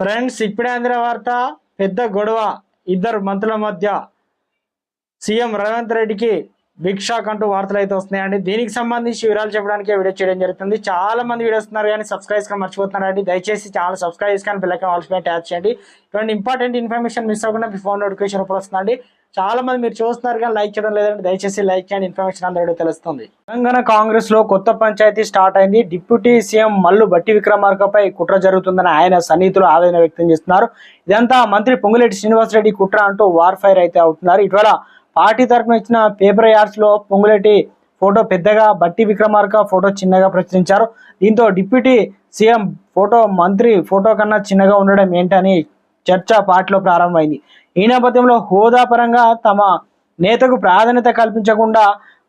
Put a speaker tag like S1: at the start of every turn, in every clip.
S1: Friends ఇప్పుడే అందిన వార్త పెద్ద గొడవ ఇద్దరు మంత్రుల మధ్య. సీఎం రేవంత్ రెడ్డికి బిగ్ షాక్ అంటూ వార్తలు అయితే వస్తున్నాయండి. దీనికి సంబంధించి వివరాలు చెప్పడానికి వీడియో చేయడం జరుగుతుంది. చాలా మంది వీడియో వస్తున్నారు కానీ సబ్స్క్రైబ్ కానీ మర్చిపోతున్నారండి. దయచేసి ఛానల్ సబ్స్క్రైబ్ చేసుకొని పిల్లకి ఆల్స్ ట్యాప్ చేయండి. ఇటువంటి ఇంపార్టెంట్ ఇన్ఫర్మేషన్ మిస్ అవ్వకుండా మీ ఫోన్ నోటిఫికేషన్ రూపంలో వస్తుందండి. చాలా మంది మీరు చూస్తున్నారు కానీ లైక్ చేయడం లేదండి. దయచేసి లైక్ చేయండి. ఇన్ఫర్మేషన్ అందరూ తెలుస్తుంది. తెలంగాణ కాంగ్రెస్లో కొత్త పంచాయతీ స్టార్ట్ అయింది. డిప్యూటీ సీఎం మల్లు బట్టి విక్రమార్కపై కుట్ర జరుగుతుందని ఆయన సన్నిహితులు ఆవేదన వ్యక్తం చేస్తున్నారు. ఇదంతా మంత్రి పొంగులేటి శ్రీనివాసరెడ్డి కుట్ర అంటూ వార్ ఫైర్ అయితే అవుతున్నారు. ఇటీవల పార్టీ తరఫున ఇచ్చిన పేపర్ యాడ్స్లో పొంగులేటి ఫోటో పెద్దగా బట్టి విక్రమార్క ఫోటో చిన్నగా ప్రచురించారు. దీంతో డిప్యూటీ సీఎం ఫోటో మంత్రి ఫోటో కన్నా చిన్నగా ఉండడం ఏంటని చర్చ పార్టీలో ప్రారంభమైంది. ఈ నేపథ్యంలో హోదా పరంగా తమ నేతకు ప్రాధాన్యత కల్పించకుండా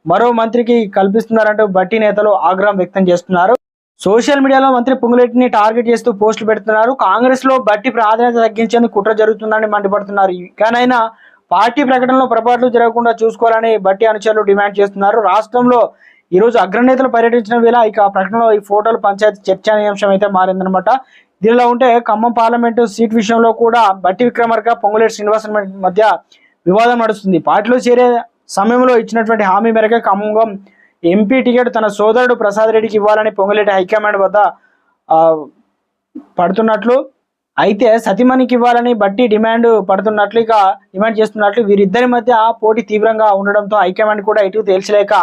S1: మరో మంత్రికి కల్పిస్తున్నారంటూ బట్టి నేతలు ఆగ్రహం వ్యక్తం చేస్తున్నారు. సోషల్ మీడియాలో మంత్రి పొంగులేటిని టార్గెట్ చేస్తూ పోస్టులు పెడుతున్నారు. కాంగ్రెస్లో బట్టి ప్రాధాన్యత తగ్గించేందుకు కుట్ర జరుగుతుందని మండిపడుతున్నారు. ఇకనైనా పార్టీ ప్రకటనలో పొరపాట్లు జరగకుండా చూసుకోవాలని బట్టి అనుచరులు డిమాండ్ చేస్తున్నారు. రాష్ట్రంలో ఈరోజు అగ్రనేతలు పర్యటించిన వేళ ఇక ప్రకటనలో ఈ ఫోటోలు పంచాయతీ చర్చనీయాంశం అయితే మారిందనమాట దీనిలో ఉంటే ఖమ్మం పార్లమెంటు సీట్ విషయంలో కూడా బట్టి విక్రమార్క పొంగులేటి శ్రీనివాస మధ్య వివాదం నడుస్తుంది. పార్టీలో చేరే సమయంలో ఇచ్చినటువంటి హామీ మేరకు ఖమ్మం ఎంపీ టికెట్ తన సోదరుడు ప్రసాద్ రెడ్డికి ఇవ్వాలని పొంగులేటి హైకమాండ్ వద్ద పడుతున్నట్లు అయితే సతీమణికి ఇవ్వాలని బట్టి డిమాండ్ పడుతున్నట్లు ఇక డిమాండ్ చేస్తున్నట్లు వీరిద్దరి మధ్య పోటీ తీవ్రంగా ఉండడంతో హైకమాండ్ కూడా ఇటు తేల్చలేక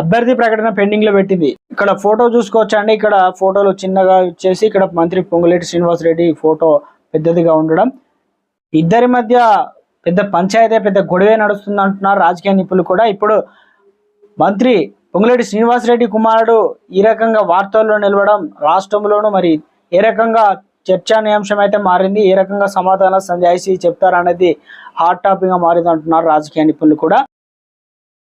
S1: అభ్యర్థి ప్రకటన పెండింగ్లో పెట్టింది. ఇక్కడ ఫోటో చూసుకోవచ్చండి. ఇక్కడ ఫోటోలు చిన్నగా ఇచ్చేసి ఇక్కడ మంత్రి పొంగులేటి శ్రీనివాస్ రెడ్డి ఫోటో పెద్దదిగా ఉండడం. ఇద్దరి మధ్య పెద్ద పంచాయతీ పెద్ద గొడవే నడుస్తుంది అంటున్నారు రాజకీయ నిపుణులు కూడా. ఇప్పుడు మంత్రి పొంగులేటి శ్రీనివాసరెడ్డి కుమారుడు ఈ రకంగా వార్తల్లో నిలవడం రాష్ట్రంలోనూ మరి ఏ రకంగా చర్చానీయాంశం అయితే మారింది. ఏ రకంగా సమాధానం సంజాయిషి చెప్తారనేది హాట్ టాపిక్గా మారింది అంటున్నారు రాజకీయ నిపుణులు కూడా.